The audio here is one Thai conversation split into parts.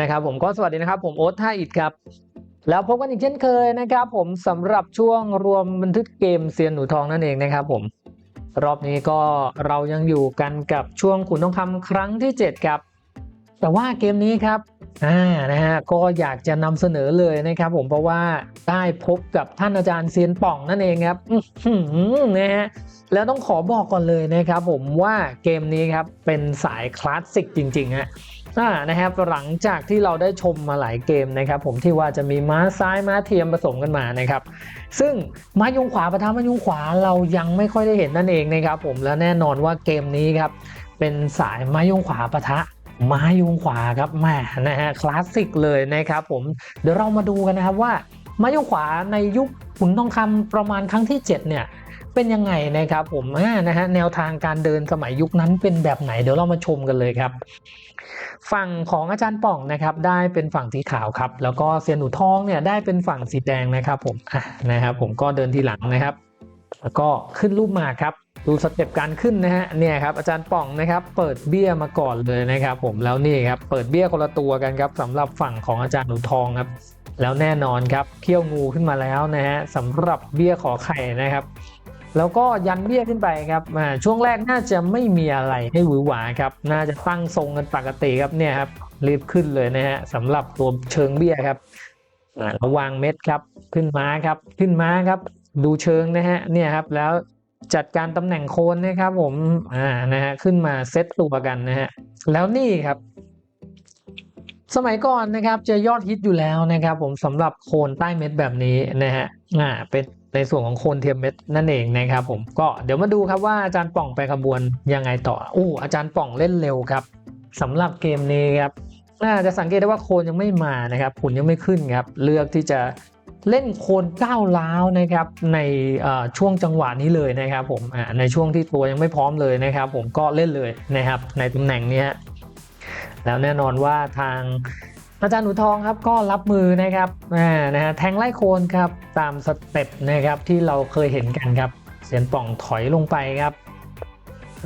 นะครับผมก็สวัสดีนะครับ ผมโอ๊ตท่าอิดครับ แล้วพบกันอีกเช่นเคยนะครับ ผมสำหรับช่วงรวมบันทึกเกมเซียนหนูทองนั่นเองนะครับผมรอบนี้ก็เรายังอยู่กันกับช่วงขุนทองคำครั้งที่ 7 ครับ แต่ว่าเกมนี้ครับอ่านะฮะก็อยากจะนำเสนอเลยนะครับ ผมเพราะว่าได้พบกับท่านอาจารย์เซียนป่องนั่นเองครับนะฮะแล้วต้องขอบอกก่อนเลยนะครับ ผมว่าเกมนี้ครับเป็นสายคลาสสิกจริงๆฮะ อ่านะครับหลังจากที่เราได้ชมมาหลายเกมนะครับ ผมที่ว่าจะมีม้าซ้ายม้าเทียมผสมกันมานะครับ ซึ่งม้ายุงขวาประทะม้ายุงขวาเรายังไม่ค่อยได้เห็นนั่นเองนะครับ ผมและแน่นอนว่าเกมนี้ครับเป็นสายม้ายุงขวาประทะม้ายุงขวาครับแหม่นะฮะคลาสสิกเลยนะครับผมเดี๋ยวเรามาดูกันนะครับว่าม้ายุงขวาในยุคขุนทองคำประมาณครั้งที่ 7 เนี่ย เป็นยังไงนะครับผมนะฮะแนวทางการเดินสมัยยุคนั้นเป็นแบบไหนเดี๋ยวเรามาชมกันเลยครับ ฝั่งของอาจารย์ป่องนะครับได้เป็นฝั่งสีขาวครับ แล้วก็เซียนหนูทองเนี่ยได้เป็นฝั่งสีแดงนะครับผมอะนะครับผมก็เดินทีหลังนะครับ แล้วก็ขึ้นรูปมาครับดูสเต็ปการขึ้นนะฮะเนี่ยครับอาจารย์ป่องนะครับเปิดเบี้ยมาก่อนเลยนะครับ ผมแล้วนี่ครับเปิดเบี้ยคนละตัวกันครับสำหรับฝั่งของอาจารย์หนูทองครับ แล้วแน่นอนครับเขี้ยวงูขึ้นมาแล้วนะฮะสำหรับเบี้ยขอไข่นะครับ แล้วก็ยันเบี้ยขึ้นไปครับช่วงแรกน่าจะไม่มีอะไรให้หวือหวาครับน่าจะตั้งทรงกันปกติครับเนี่ยครับรีบขึ้นเลยนะฮะสำหรับตัวเชิงเบี้ยครับระวางเม็ดครับขึ้นม้าครับขึ้นม้าครับ ดูเชิงนะฮะเนี่ยครับแล้วจัดการตำแหน่งโคนนะครับผมอ่านะฮะขึ้นมาเซตตัวกันนะฮะแล้วนี่ครับ สมัยก่อนนะครับจะยอดฮิตอยู่แล้วนะครับ ผมสำหรับโคนใต้เม็ดแบบนี้นะฮะอ่าเป็น ในส่วนของโคนเทียมเม็ดนั่นเองนะครับผมก็เดี๋ยวมาดูครับว่าอาจารย์ป่องไปขบวนยังไงต่ออู้อาจารย์ป่องเล่นเร็วครับสำหรับเกมนี้ครับน่าจะสังเกตได้ว่าโคนยังไม่มานะครับผุนยังไม่ขึ้นครับเลือกที่จะเล่นโคนก้าวล้าวนะครับในช่วงจังหวะนี้เลยนะครับผมในช่วงที่ตัวยังไม่พร้อมเลยนะครับ ผมก็เล่นเลยนะครับในตำแหน่งนี้แล้วแน่นอนว่าทาง อาจารย์หนูทองครับก็รับมือนะครับอ่านะฮะแทงไล่โคนครับตามสเต็ปนะครับที่เราเคยเห็นกันครับ เสียนป่องถอยลงไปครับ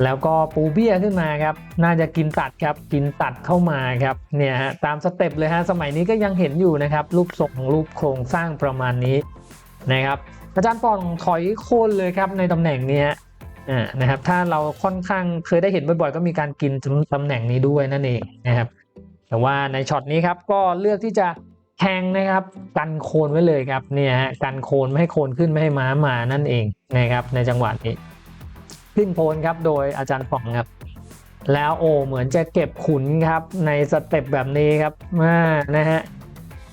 แล้วก็ปูเบี้ยขึ้นมาครับ น่าจะกินตัดครับกินตัดเข้ามาครับเนี่ยฮะตามสเต็ปเลยฮะสมัยนี้ก็ยังเห็นอยู่นะครับ รูปทรงรูปโครงสร้างประมาณนี้นะครับอาจารย์ป่องถอยโคนเลยครับในตำแหน่งนี้อ่านะครับถ้าเราค่อนข้างเคยได้เห็นบ่อยๆ ก็มีการกินตำแหน่งนี้ด้วยนั่นเองนะครับ แต่ว่าในช็อตนี้ครับก็เลือกที่จะแทงนะครับกันโคนไว้เลยครับเนี่ยฮะกันโคนไม่ให้โคนขึ้นไม่ให้ม้ามานั่นเองนะครับในจังหวะนี้ขึ้นโพนครับโดยอาจารย์ป่องครับแล้วโอเหมือนจะเก็บขุนครับในสเต็ปแบบนี้ครับมานะฮะ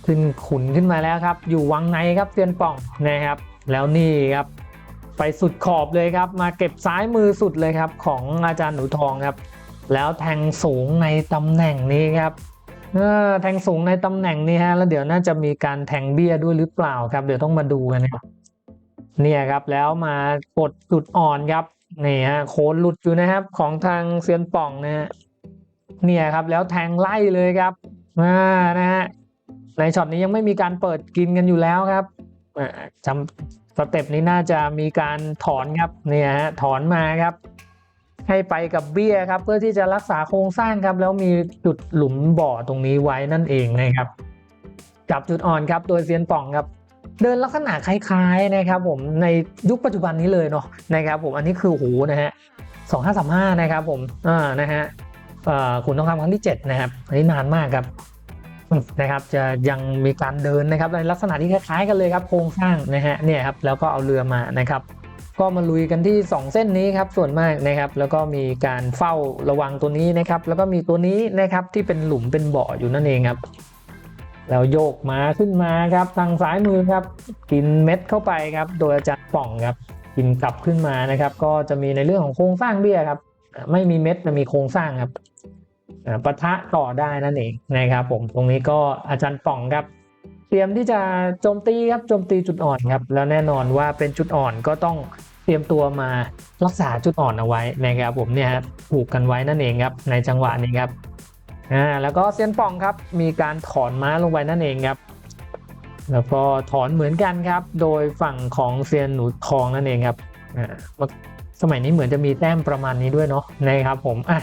ขึ้นขุนขึ้นมาแล้วครับ อยู่วังในครับเซียนป่องนะครับ แล้วนี่ครับ ไปสุดขอบเลยครับ มาเก็บซ้ายมือสุดเลยครับ ของอาจารย์หนูทองครับ แล้วแทงสูงในตำแหน่งนี้ครับแทงสูงในตำแหน่งนี้ฮะแล้วเดี๋ยวน่าจะมีการแทงเบี้ยด้วยหรือเปล่าครับเดี๋ยวต้องมาดูกันนะครับเนี่ยครับแล้วมากดจุดอ่อนครับนี่ฮะโคนหลุดอยู่นะครับของทางเซียนป่องนะฮะเนี่ยครับแล้วแทงไล่เลยครับอ่านะฮะในช็อตนี้ยังไม่มีการเปิดกินกันอยู่แล้วครับจำสเต็ปนี้น่าจะมีการถอนครับเนี่ยฮะถอนมาครับ ให้ไปกับเบี้ยครับ เพื่อที่จะรักษาโครงสร้างครับ แล้วมีจุดหลุมบ่อตรงนี้ไว้นั่นเองนะครับ จับจุดอ่อนครับ โดยเซียนป่องครับ เดินลักษณะคล้ายๆนะครับ ผมในยุคปัจจุบันนี้เลยเนาะนะครับ ผมอันนี้คือหูนะฮะสองห้าสามห้านะครับผมอ่านะฮะขุนทองคำครั้งที่เจ็ดนะครับ อันนี้นานมากครับนะครับ จะยังมีการเดินนะครับในลักษณะที่คล้ายๆกันเลยครับโครงสร้างนะฮะเนี่ยครับแล้วก็เอาเรือมานะครับ ก็มาลุยกันที่ 2 เส้นนี้ครับส่วนมากนะครับ แล้วก็มีการเฝ้าระวังตัวนี้นะครับ แล้วก็มีตัวนี้นะครับที่เป็นหลุมเป็นเบาะอยู่นั่นเองครับแล้วโยกมาขึ้นมาครับทางซ้ายมือครับ กินเม็ดเข้าไปครับ โดยอาจารย์ป่องครับ กินกลับขึ้นมานะครับ ก็จะมีในเรื่องของโครงสร้างเบี้ยครับ ไม่มีเม็ดแต่มีโครงสร้างครับปะทะต่อได้นั่นเองนะครับ ผมตรงนี้ก็อาจารย์ป่องครับ เตรียมที่จะโจมตีครับโจมตีจุดอ่อนครับแล้วแน่นอนว่าเป็นจุดอ่อนก็ต้องเตรียมตัวมารักษาจุดอ่อนเอาไว้นะครับผมเนี่ยผูกกันไว้นั่นเองครับในจังหวะนี้ครับอ่าแล้วก็เซียนป่องครับมีการถอนม้าลงไปนั่นเองครับ แล้วก็ถอนเหมือนกันครับ โดยฝั่งของเซียนหนูทองนั่นเองครับอ่าสมัยนี้เหมือนจะมีแต้มประมาณนี้ด้วยเนาะนะครับผมอะ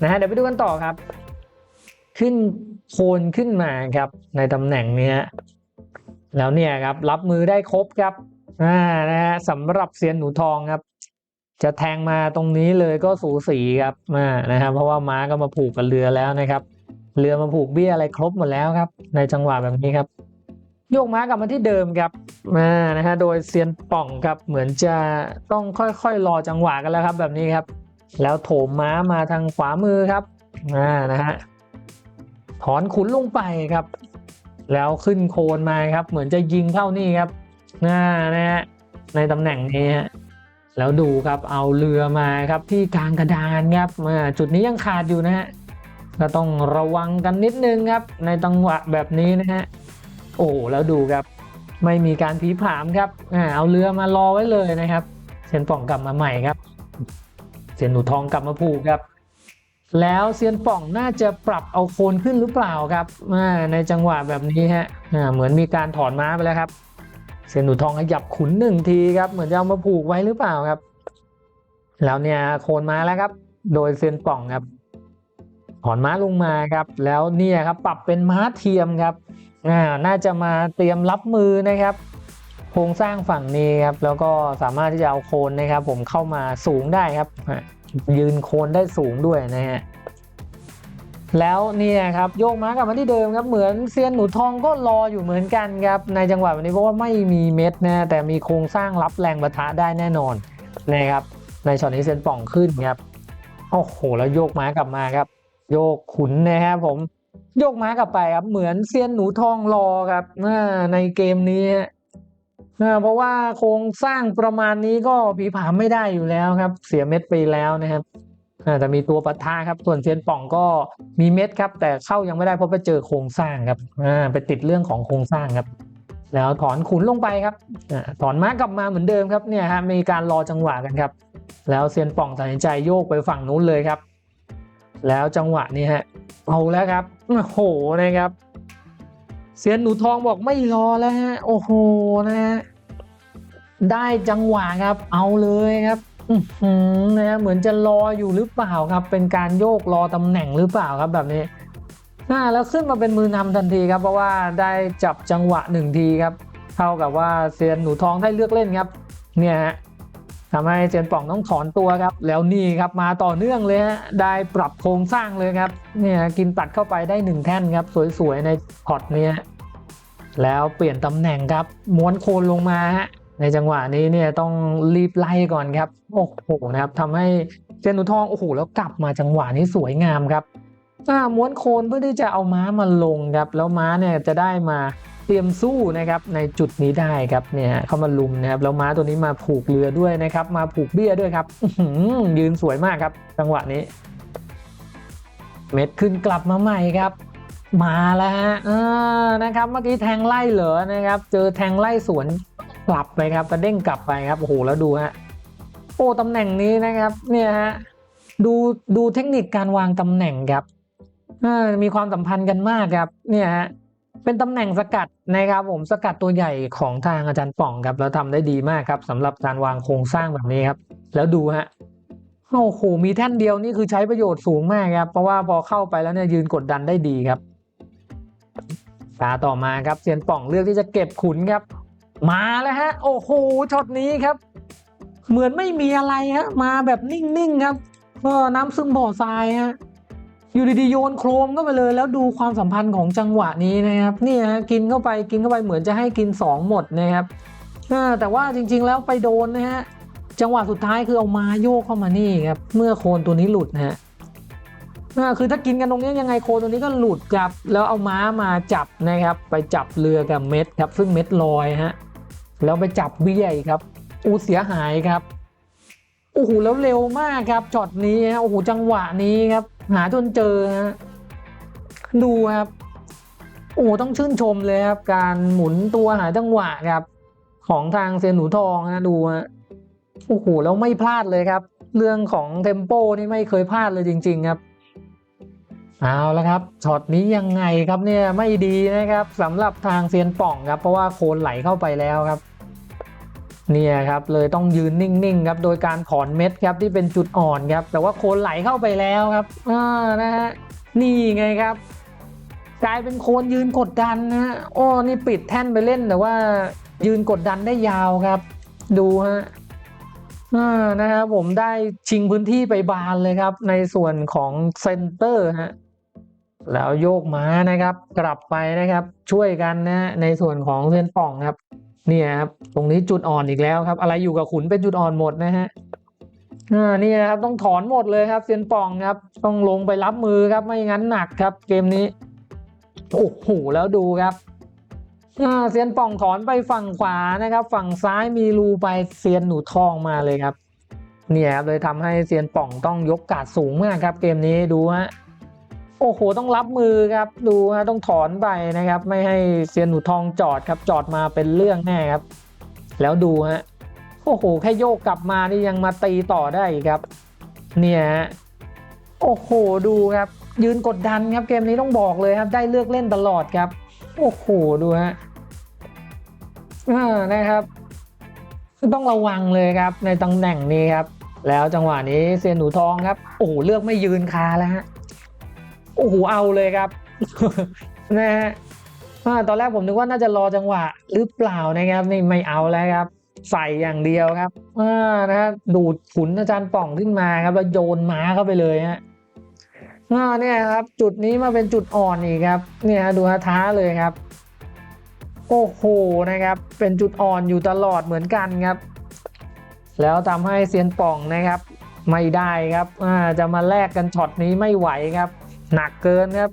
นะฮะเดี๋ยวไปดูกันต่อครับ ขึ้น โคนขึ้นมาครับในตำแหน่งนี้แล้วเนี่ยครับรับมือได้ครบครับอ่านะฮะสำหรับเซียนหนูทองครับ จะแทงมาตรงนี้เลยก็สูสีครับอ่านะครับ เพราะว่าม้าก็มาผูกกับเรือแล้วนะครับ เรือมาผูกเบี้ยอะไรครบหมดแล้วครับ ในจังหวะแบบนี้ครับ โยกม้ากลับมาที่เดิมครับอ่านะฮะโดยเซียนป่องครับเหมือนจะต้องค่อยๆรอจังหวะกันแล้วครับ แบบนี้ครับ แล้วโถมม้ามาทางขวามือครับอ่านะฮะ ถอนขุนลงไปครับ แล้วขึ้นโคนมาครับ เหมือนจะยิงเข้านี่ครับอ่านะฮะในตำแหน่งนี้แล้วดูครับเอาเรือมาครับที่กลางกระดานครับอ่าจุดนี้ยังขาดอยู่นะฮะก็ต้องระวังกันนิดนึงครับ ในจังหวะแบบนี้นะฮะโอ้แล้วดูครับ ไม่มีการผีผามครับเอาเรือมารอไว้เลยนะครับเซนป่องกลับมาใหม่ครับเซนหนูทองกลับมาผูกครับ แล้วเซียนป่องน่าจะปรับเอาโคนขึ้นหรือเปล่าครับในจังหวะแบบนี้ฮะเหมือนมีการถอนม้าไปแล้วครับ เซียนหนูทองขยับขุนหนึ่งทีครับ เหมือนจะเอามาผูกไว้หรือเปล่าครับ แล้วเนี่ยโคนม้าแล้วครับ โดยเซียนป่องครับ ถอนม้าลงมาครับ แล้วเนี่ยครับปรับเป็นม้าเทียมครับน่าจะมาเตรียมรับมือนะครับโครงสร้างฝั่งนี้ครับ แล้วก็สามารถที่จะเอาโคนนะครับ ผมเข้ามาสูงได้ครับ ยืนโคนได้สูงด้วยนะฮะแล้วนี่ยครับโยกม้ากลับมาที่เดิมครับเหมือนเซียนหนูทองก็รออยู่เหมือนกันครับในจังหวะแบบนี้เพราะว่าไม่มีเม็ดนะแต่มีโครงสร้างรับแรงประทะได้แน่นอนนะครับในช็อตนี้เซียนป่องขึ้นครับโอ้โหแล้วโยกม้ากลับมาครับ โยกขุนนะครับผมโยกม้ากลับไปครับเหมือนเซียนหนูทองรอครับในเกมนี้ ฮะเพราะว่าโครงสร้างประมาณนี้ก็ผีผามไม่ได้อยู่แล้วครับ เสียเม็ดไปแล้วนะครับอ่าแต่มีตัวปะทะครับ ส่วนเซียนป่องก็มีเม็ดครับ แต่เข้ายังไม่ได้เพราะไปเจอโครงสร้างครับไปติดเรื่องของโครงสร้างครับ แล้วถอนขุนลงไปครับถอนม้ากลับมาเหมือนเดิมครับเนี่ยฮะมีการรอจังหวะกันครับ แล้วเซียนป่องตัดสินใจโยกไปฝั่งนู้นเลยครับ แล้วจังหวะนี้ฮะเอาแล้วครับโอ้โหนะครับ เซียนหนูทองบอกไม่รอแล้วฮะโอ้โหนะฮะได้จังหวะครับ เอาเลยครับอืนะฮะเหมือนจะรออยู่หรือเปล่าครับ เป็นการโยกรอตำแหน่งหรือเปล่าครับแบบนี้อ่าแล้วขึ้นมาเป็นมือนำทันทีครับ เพราะว่าได้จับจังหวะหนึ่งทีครับ เท่ากับว่าเซียนหนูทองได้เลือกเล่นครับ เนี่ยฮะทำให้เซียนป่องต้องถอนตัวครับ แล้วนี่ครับมาต่อเนื่องเลยฮะได้ปรับโครงสร้างเลยครับ เนี่ยกินตัดเข้าไปได้หนึ่งแท่นครับ สวยๆในพอร์ตเนี้ย แล้วเปลี่ยนตำแหน่งครับ ม้วนโคนลงมาฮะในจังหวะนี้เนี่ยต้องรีบไล่ก่อนครับ โอ้โหนะครับทำให้เซียนหนูทองโอ้โหแล้วกลับมาจังหวะนี้สวยงามครับม้วนโคนเพื่อที่จะเอาม้ามาลงครับ แล้วม้าเนี่ยจะได้มาเตรียมสู้นะครับในจุดนี้ได้ครับเนี่ยเขามาลุมนะครับแล้วม้าตัวนี้มาผูกเรือด้วยนะครับ มาผูกเบี้ยด้วยครับยืนสวยมากครับ จังหวะนี้ เม็ดขึ้นกลับมาใหม่ครับ มาแล้วฮะเออนะครับ เมื่อกี้แทงไล่เหรอนะครับ เจอแทงไล่สวนกลับไปครับกระเด้งกลับไปครับโอ้โหแล้วดูฮะโอ้ตำแหน่งนี้นะครับ เนี่ยฮะดูดูเทคนิคการวางตำแหน่งครับมีความสัมพันธ์กันมากครับ เนี่ยฮะเป็นตำแหน่งสกัดนะครับผมสกัดตัวใหญ่ของทางอาจารย์ป่องครับ แล้วทำได้ดีมากครับสำหรับการวางโครงสร้างแบบนี้ครับ แล้วดูฮะโอ้โหมีแท่นเดียวนี่คือใช้ประโยชน์สูงมากครับ เพราะว่าพอเข้าไปแล้วเนี่ยยืนกดดันได้ดีครับ ตาต่อมาครับเซียนป่องเลือกที่จะเก็บขุนครับ มาแล้วฮะ โอ้โหช็อตนี้ครับ เหมือนไม่มีอะไรฮะ มาแบบนิ่งๆครับก็น้ำซึมบ่อทรายฮะอยู่ดีๆโยนโครมเข้าไปเลย แล้วดูความสัมพันธ์ของจังหวะนี้นะครับนี่ฮะกินเข้าไปกินเข้าไปเหมือนจะให้กิน 2 หมดนะครับแต่ว่าจริงๆแล้วไปโดนนะฮะจังหวะสุดท้ายคือเอามาโยกเข้ามานี่ครับเมื่อโคนตัวนี้หลุดนะฮะ คือถ้ากินกันตรงนี้ยังไงโคตัวนี้ก็หลุดครับ แล้วเอาม้ามาจับนะครับ ไปจับเรือกับเม็ดครับ ซึ่งเม็ดลอยฮะแล้วไปจับเบี้ยครับ อูเสียหายครับโอ้โหแล้วเร็วมากครับช็อตนี้ฮะโอ้โหจังหวะนี้ครับ หาจนเจอฮะดูครับโอ้โหต้องชื่นชมเลยครับ การหมุนตัวหาจังหวะครับ ของทางเซียนหนูทองนะดูฮะโอ้โหแล้วไม่พลาดเลยครับ เรื่องของเทมโปนี่ไม่เคยพลาดเลยจริง ๆ ครับ เอาแล้วครับช็อตนี้ยังไงครับเนี่ยไม่ดีนะครับสำหรับทางเซียนป่องครับ เพราะว่าโคนไหลเข้าไปแล้วครับ เนี่ยครับเลยต้องยืนนิ่งๆครับโดยการถอนเม็ดครับที่เป็นจุดอ่อนครับ แต่ว่าโคนไหลเข้าไปแล้วครับอ่านะฮะนี่ไงครับ กลายเป็นโคนยืนกดดันนะฮะโอ้นี่ปิดแท่นไปเล่นแต่ว่า ยืนกดดันได้ยาวครับ ดูฮะอ่านะครับผมได้ชิงพื้นที่ไปบานเลยครับ ในส่วนของเซนเตอร์ฮะ แล้วโยกม้านะครับ กลับไปนะครับ ช่วยกันนะในส่วนของเซนป่องครับ เนี่ยครับตรงนี้จุดอ่อนอีกแล้วครับ อะไรอยู่กับขุนเป็นจุดอ่อนหมดนะฮะอ่านี่นะครับต้องถอนหมดเลยครับเซียนป่องครับ ต้องลงไปรับมือครับไม่งั้นหนักครับ เกมนี้โอ้โหแล้วดูครับอ่าเซียนป่องถอนไปฝั่งขวานะครับ ฝั่งซ้ายมีรูไปเซียนหนูทองมาเลยครับ เนี่ยครับเลยทำให้เซียนป่องต้องยกกาดสูงมากครับ เกมนี้ดูฮะ โอ้โห ต้องรับมือครับ ดูฮะต้องถอนไปนะครับ ไม่ให้เซียนหนูทองจอดครับ จอดมาเป็นเรื่องแน่ครับ แล้วดูฮะ โอ้โห แค่โยกกลับมานี่ยังมาตีต่อได้ครับ เนี่ยฮะ โอ้โห ดูครับ ยืนกดดันครับ เกมนี้ต้องบอกเลยครับ ได้เลือกเล่นตลอดครับ โอ้โห ดูฮะอ่านะครับต้องระวังเลยครับในตำแหน่งนี้ครับ แล้วจังหวะนี้เซียนหนูทองครับ โอ้โห เลือกไม่ยืนคาแล้วฮะ อ้โหเอาเลยครับนะฮะตอนแรกผมนึกว่าน่าจะรอจังหวะหรือเปล่านะครับนี่ไม่เอาแล้วครับ ใส่อย่างเดียวครับอ่านะฮะดูดขุนอาจารย์ป่องขึ้นมาครับแล้วโยนม้าเข้าไปเลยฮะอ่าเนี่ยครับ จุดนี้มาเป็นจุดอ่อนอีกครับ เนี่ยฮะดูฮะท้าเลยครับ โอ้โหนะครับ เป็นจุดอ่อนอยู่ตลอดเหมือนกันครับ แล้วทำให้เซียนป่องนะครับ ไม่ได้ครับอ่าจะมาแลกกันช็อตนี้ไม่ไหวครับ หนักเกินครับ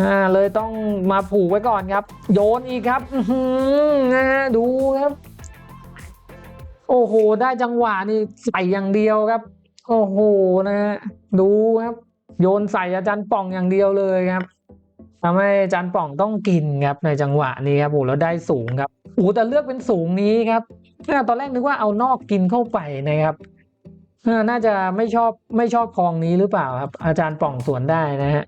อ่าเลยต้องมาผูกไว้ก่อนครับ โยนอีกครับอือหือนะฮะดูครับ โอ้โห ได้จังหวะนี่ใส่อย่างเดียวครับ โอ้โหนะฮะดูครับ โยนใส่อาจารย์ป่องอย่างเดียวเลยครับทำให้อาจารย์ป่องต้องกินครับในจังหวะนี้ครับโอ้แล้วได้สูงครับโอ้แต่เลือกเป็นสูงนี้ครับตอนแรกนึกว่าเอานอกกินเข้าไปนะครับ น่าจะไม่ชอบไม่ชอบคลองนี้หรือเปล่าครับ อาจารย์ป่องสวนได้นะฮะ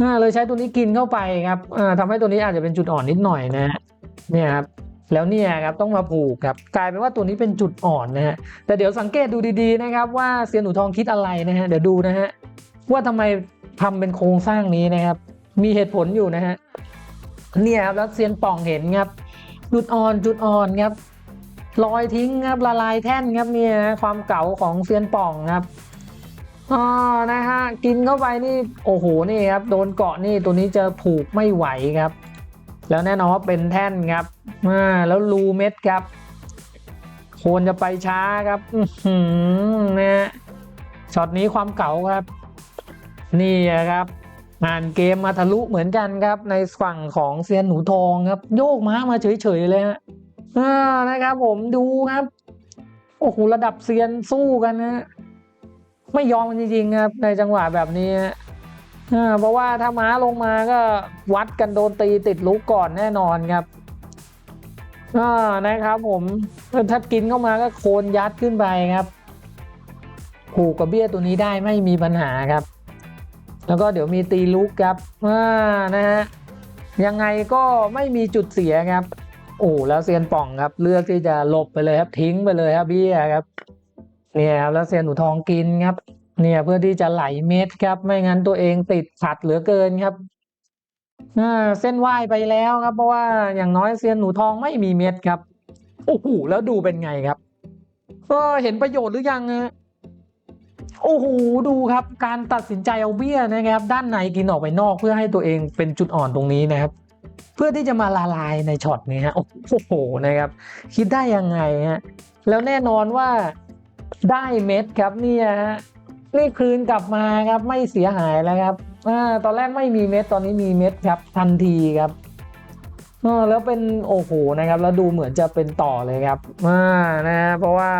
อ่าเลยใช้ตัวนี้กินเข้าไปครับอ่าทำให้ตัวนี้อาจจะเป็นจุดอ่อนนิดหน่อยนะฮะเนี่ยครับแล้วเนี่ยครับต้องมาผูกครับกลายเป็นว่าตัวนี้เป็นจุดอ่อนนะฮะแต่เดี๋ยวสังเกตดูดีๆนะครับ ว่าเซียนหนูทองคิดอะไรนะฮะเดี๋ยวดูนะฮะว่าทำไมทำเป็นโครงสร้างนี้นะครับ มีเหตุผลอยู่นะฮะเนี่ยครับแล้วเซียนป่องเห็นครับจุดอ่อนจุดอ่อนครับ ลอยทิ้งครับละลายแท่นครับเนี่ยนะความเก่าของเซียนป่องครับอ๋อนะฮะกินเข้าไปนี่โอ้โหนี่ครับโดนเกาะนี่ตัวนี้จะผูกไม่ไหวครับ แล้วแน่นอนว่าเป็นแท่นครับอ่าแล้วรูเม็ดครับโคนจะไปช้าครับอือหือนะฮะช็อตนี้ความเก่าครับ นี่ครับอ่านเกมมาทะลุเหมือนกันครับ ในฝั่งของเซียนหนูทองครับ โยกม้ามาเฉยๆเลยฮะ อ่านะครับ ผมดูครับ โอ้โหระดับเซียนสู้กันนะไม่ยอมกันจริงๆครับในจังหวะแบบนี้อ่าเพราะว่าถ้าม้าลงมาก็วัดกันโดนตีติดลุกก่อนแน่นอนครับอ่านะครับผมถ้ากินเข้ามาก็โคนยัดขึ้นไปครับผูกกับเบี้ยตัวนี้ได้ไม่มีปัญหาครับ แล้วก็เดี๋ยวมีตีลุกครับอ่านะฮะยังไงก็ไม่มีจุดเสียครับ โอ้แล้วเซียนป่องครับ เลือกที่จะหลบไปเลยครับ ทิ้งไปเลยครับเบี้ยครับ เนี่ยครับแล้วเซียนหนูทองกินครับ เนี่ยเพื่อที่จะไหลเม็ดครับ ไม่งั้นตัวเองติดขัดเหลือเกินครับเส้นไหวไปแล้วครับ เพราะว่าอย่างน้อยเซียนหนูทองไม่มีเม็ดครับโอ้โหแล้วดูเป็นไงครับเออเห็นประโยชน์หรือยังโอ้โหดูครับ การตัดสินใจเอาเบี้ยนะครับ ด้านในกินออกไปนอกเพื่อให้ตัวเองเป็นจุดอ่อนตรงนี้นะครับ เพื่อที่จะมาละลายในช็อตนี้ฮะโอ้โหนะครับ คิดได้ยังไงฮะแล้วแน่นอนว่าได้เม็ดครับเนี่ยฮะนี่คืนกลับมาครับไม่เสียหายแล้วครับอตอนแรกไม่มีเม็ดตอนนี้มีเม็ดครับทันทีครับอแล้วเป็นโอ้โหนะครับ แล้วดูเหมือนจะเป็นต่อเลยครับอ่านะ เพราะว่า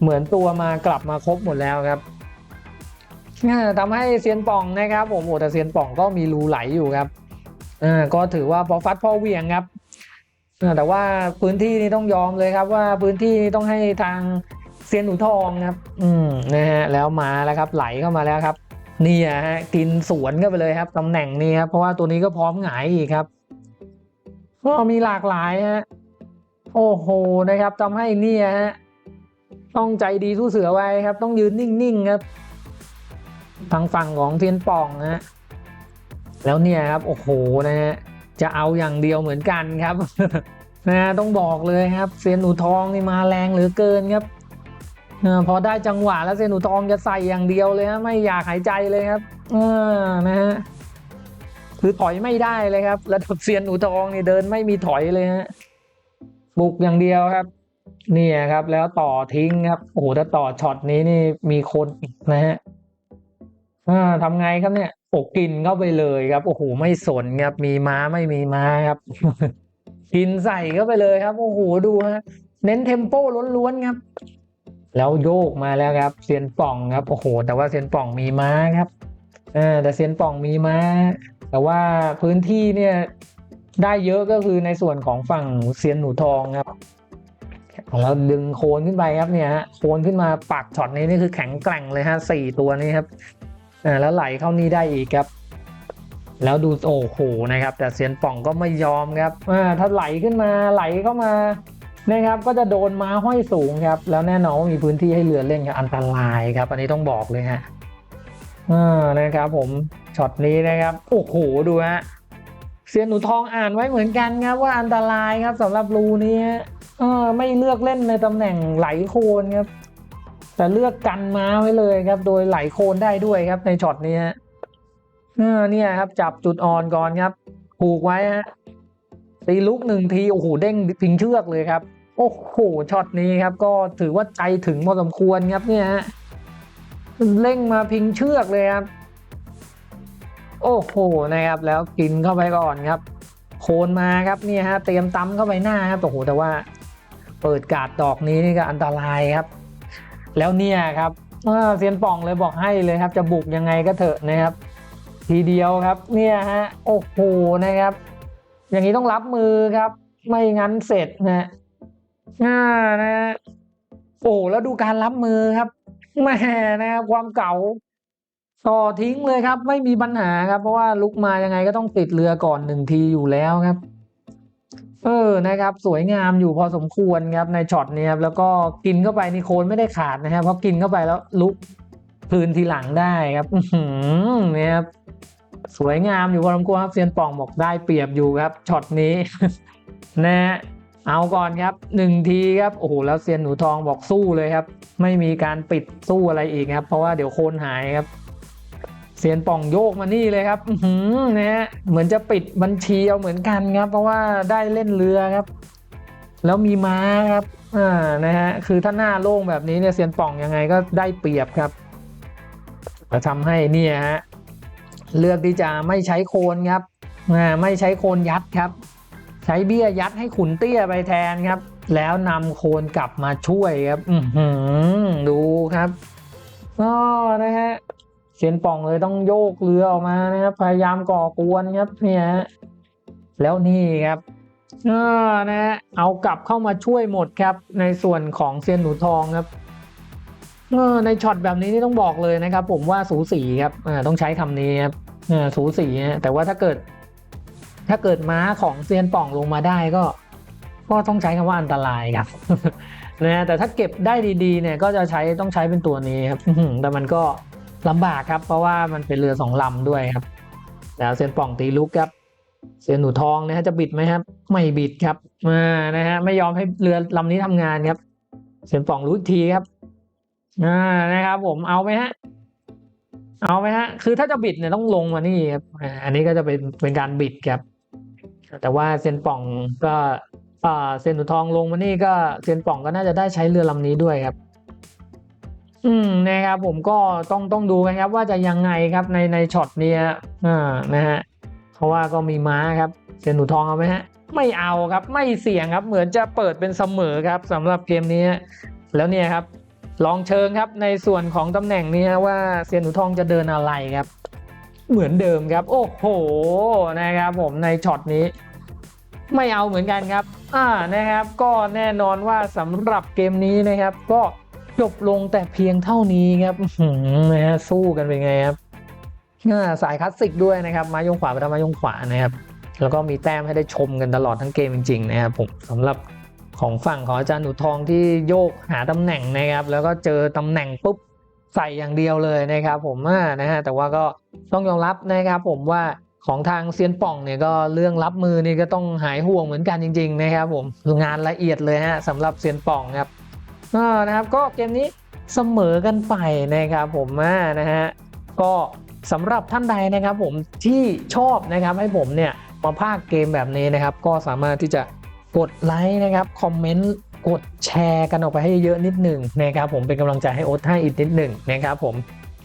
เหมือนตัวมากลับมาครบหมดแล้วครับอ่าทำให้เซียนป่องนะครับผมโอ้แต่เซียนป่องก็มีรูไหลอยู่ครับ อ่าก็ถือว่าพอฟัดพอเหวียงครับแต่ว่าพื้นที่นี่ต้องยอมเลยครับว่าพื้นที่นี่ต้องให้ทางเซียนหนูทองครับ อืมนะฮะแล้วมาแล้วครับไหลเข้ามาแล้วครับนี่ฮะกินสวนก็ไปเลยครับตำแหน่งนี้ครับเพราะว่าตัวนี้ก็พร้อมหงายอีกครับก็มีหลากหลายฮะโอ้โหนะครับทำให้เนี่ยฮะต้องใจดีสู้เสือไว้ครับ ต้องยืนนิ่งๆครับทางฝั่งของเทียนป่องนะฮะ แล้วเนี่ยครับโอ้โหนะฮะจะเอาอย่างเดียวเหมือนกันครับนะฮะต้องบอกเลยครับเซียนหนูทองนี่มาแรงเหลือเกินครับอพอได้จังหวะแล้วเซนหนูทองจะใส่อย่างเดียวเลยฮะไม่อยากหายใจเลยครับเออนะฮะคือถอยไม่ได้เลยครับระดับเซียนหนูทองนี่เดินไม่มีถอยเลยฮะบุกอย่างเดียวครับนี่ครับแล้วต่อทิ้งครับโอ้โหถ้าต่อช็อตนี้นี่มีคนอีกนะฮะ อ่าทำไงครับเนี่ยปกกินเข้าไปเลยครับ โอ้โห ไม่สนครับ มีม้าไม่มีม้าครับ กินใส่เข้าไปเลยครับ โอ้โห ดูฮะ เน้นเทมโปล้วนๆครับ แล้วโยกมาแล้วครับ เซียนป่องครับ โอ้โห แต่ว่าเซียนป่องมีม้าครับเออแต่เซียนป่องมีม้า แต่ว่าพื้นที่เนี่ยได้เยอะก็คือในส่วนของฝั่งเซียนหนูทองครับของเราดึงโคนขึ้นไปครับเนี่ยฮะโคนขึ้นมาปักช็อตนี้นี่คือแข็งแกร่งเลยฮะสี่ตัวนี้ครับ แล้วไหลเข้านี่ได้อีกครับ แล้วดูโอ้โหนะครับ แต่เซียนป่องก็ไม่ยอมครับถ้าไหลขึ้นมาไหลเข้ามานะครับ ก็จะโดนม้าห้อยสูงครับ แล้วแน่นอนว่ามีพื้นที่ให้เรือเล่นครับอันตรายครับ อันนี้ต้องบอกเลยฮะนะครับ ผมช็อตนี้นะครับโอ้โหดูฮะเซียนหนูทองอ่านไว้เหมือนกันครับว่าอันตรายครับสำหรับรูนี้เออไม่เลือกเล่นในตำแหน่งไหลโคนครับ แต่เลือกกันม้าไว้เลยครับ โดยไหลโคนได้ด้วยครับ ในช็อตนี้ฮะเนี่ยครับ จับจุดอ่อนก่อนครับ ผูกไว้ฮะตีลุกหนึ่งทีโอ้โหเด้งพิงเชือกเลยครับ โอ้โหช็อตนี้ครับ ก็ถือว่าใจถึงพอสมควรครับเนี่ยฮะเร่งมาพิงเชือกเลยครับ โอ้โหนะครับ แล้วกินเข้าไปก่อนครับ โคนมาครับเนี่ยฮะเตรียมตำเข้าไปหน้าครับโอ้โหแต่ว่า เปิดกาดดอกนี้นี่ก็อันตรายครับ แล้วเนี่ยครับเซียนป่องเลยบอกให้เลยครับจะบุกยังไงก็เถอะนะครับ ทีเดียวครับเนี่ยฮะโอ้โหนะครับ อย่างนี้ต้องรับมือครับ ไม่งั้นเสร็จนะอ่านะฮะโอ้แล้วดูการรับมือครับแม่นะครับความเก่าต่อทิ้งเลยครับ ไม่มีปัญหาครับ เพราะว่าลุกมายังไงก็ต้องติดเรือก่อนหนึ่งทีอยู่แล้วครับ เออนะครับสวยงามอยู่พอสมควรครับในช็อตนี้ครับแล้วก็กินเข้าไปนี่โคนไม่ได้ขาดนะครับเพราะกินเข้าไปแล้วลุกพื้นทีหลังได้ครับอือหือเนี่ยครับสวยงามอยู่พอสมควรครับเซียนป่องบอกได้เปรียบอยู่ครับช็อตนี้นะฮะเอาก่อนครับหนึ่งทีครับโอ้โหแล้วเซียนหนูทองบอกสู้เลยครับ ไม่มีการปิดสู้อะไรอีกครับ เพราะว่าเดี๋ยวโคนหายครับ เซียนป่องโยกมานี่เลยครับอือหือนะฮะเหมือนจะปิดบัญชีเอาเหมือนกันครับ เพราะว่าได้เล่นเรือครับ แล้วมีม้าครับอ่านะฮะคือถ้าหน้าโล่งแบบนี้เนี่ยเซียนป่องยังไงก็ได้เปรียบครับจะทำให้เนี่ยฮะเลือกที่จะไม่ใช้โคนครับอ่าไม่ใช้โคนยัดครับ ใช้เบี้ยยัดให้ขุนเตี้ยไปแทนครับ แล้วนำโคนกลับมาช่วยครับ อืดูครับก็นะฮะ เซียนป่องเลยต้องโยกเรือออกมานะครับ พยายามก่อกวนครับเนี่ยแล้วนี่ครับเออนะเอากลับเข้ามาช่วยหมดครับ ในส่วนของเซียนหนูทองครับเออในช็อตแบบนี้นี่ต้องบอกเลยนะครับ ผมว่าสูสีครับอ่าต้องใช้คำนี้ครับอ่าสูสีแต่ว่าถ้าเกิด ถ้าเกิดม้าของเซียนป่องลงมาได้ก็ ก็ต้องใช้คำว่าอันตรายครับนะแต่ถ้าเก็บได้ดีๆ เนี่ย ก็จะใช้ต้องใช้เป็นตัวนี้ครับแต่มันก็ ลำบากครับ เพราะว่ามันเป็นเรือสองลำด้วยครับ แล้วเซียนป่องตีลุกครับ เซียนหนูทองนะฮะจะบิดไหมครับ ไม่บิดครับอ่านะฮะไม่ยอมให้เรือลำนี้ทำงานครับ เซียนป่องรู้อีกทีครับอ่านะครับ ผมเอาไหมฮะ เอาไหมฮะ คือถ้าจะบิดเนี่ยต้องลงมานี่ครับอันนี้ก็จะเป็นเป็นการบิดครับ แต่ว่าเซยนป่องก็อ่าเซยนหนูทองลงมานี่ก็เซยนป่องก็น่าจะได้ใช้เรือลำนี้ด้วยครับ อืมนะครับผมก็ต้องต้องดูกันครับว่าจะยังไงครับในในช็อตนี้อ่านะฮะเพราะว่าก็มีม้าครับเซยนหนูทองเอาไหมฮะ ไม่เอาครับไม่เสี่ยงครับเหมือนจะเปิดเป็นเสมอครับสำหรับเกมนี้ แล้วเนี่ยครับ ลองเชิงครับในส่วนของตำแหน่งนี้ว่าเซียนหนูทองจะเดินอะไรครับ เหมือนเดิมครับ โอ้โหนะครับผมในช็อตนี้ ไม่เอาเหมือนกันครับ อ่านะครับ ก็แน่นอนว่าสำหรับเกมนี้นะครับ ก็ จบลงแต่เพียงเท่านี้ครับนะฮะสู้กันเป็นไงครับอ่าสายคลาสสิกด้วยนะครับมายงขวาไปทำมายงขวานะครับ แล้วก็มีแต้มให้ได้ชมกันตลอดทั้งเกมจริงๆนะครับผมสำหรับของฝั่งของอาจารย์หนูทองที่โยกหาตำแหน่งนะครับ แล้วก็เจอตำแหน่งปุ๊บใส่อย่างเดียวเลยนะครับ ผมอ่านะฮะแต่ว่าก็ต้องยอมรับนะครับผมว่าของทางเซียนป่องเนี่ยก็เรื่องรับมือนี่ก็ต้องหายห่วงเหมือนกันจริง ๆ นะครับ ผมงานละเอียดเลยฮะสำหรับเซียนป่องครับ นะครับก็เกมนี้เสมอกันไปนะครับผมนะฮะก็สำหรับท่านใดนะครับผมที่ชอบนะครับให้ผมเนี่ยมาพากย์เกมแบบนี้นะครับ ก็สามารถที่จะกดไลค์นะครับคอมเมนต์กดแชร์กันออกไปให้เยอะนิดหนึ่งนะครับผมเป็นกำลังใจให้โอ๊ตให้อีกนิดหนึ่งนะครับผม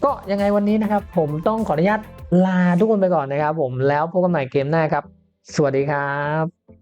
ก็ยังไงวันนี้นะครับ ผมต้องขออนุญาตลาทุกคนไปก่อนนะครับ ผมแล้วพบกันใหม่เกมหน้าครับ สวัสดีครับ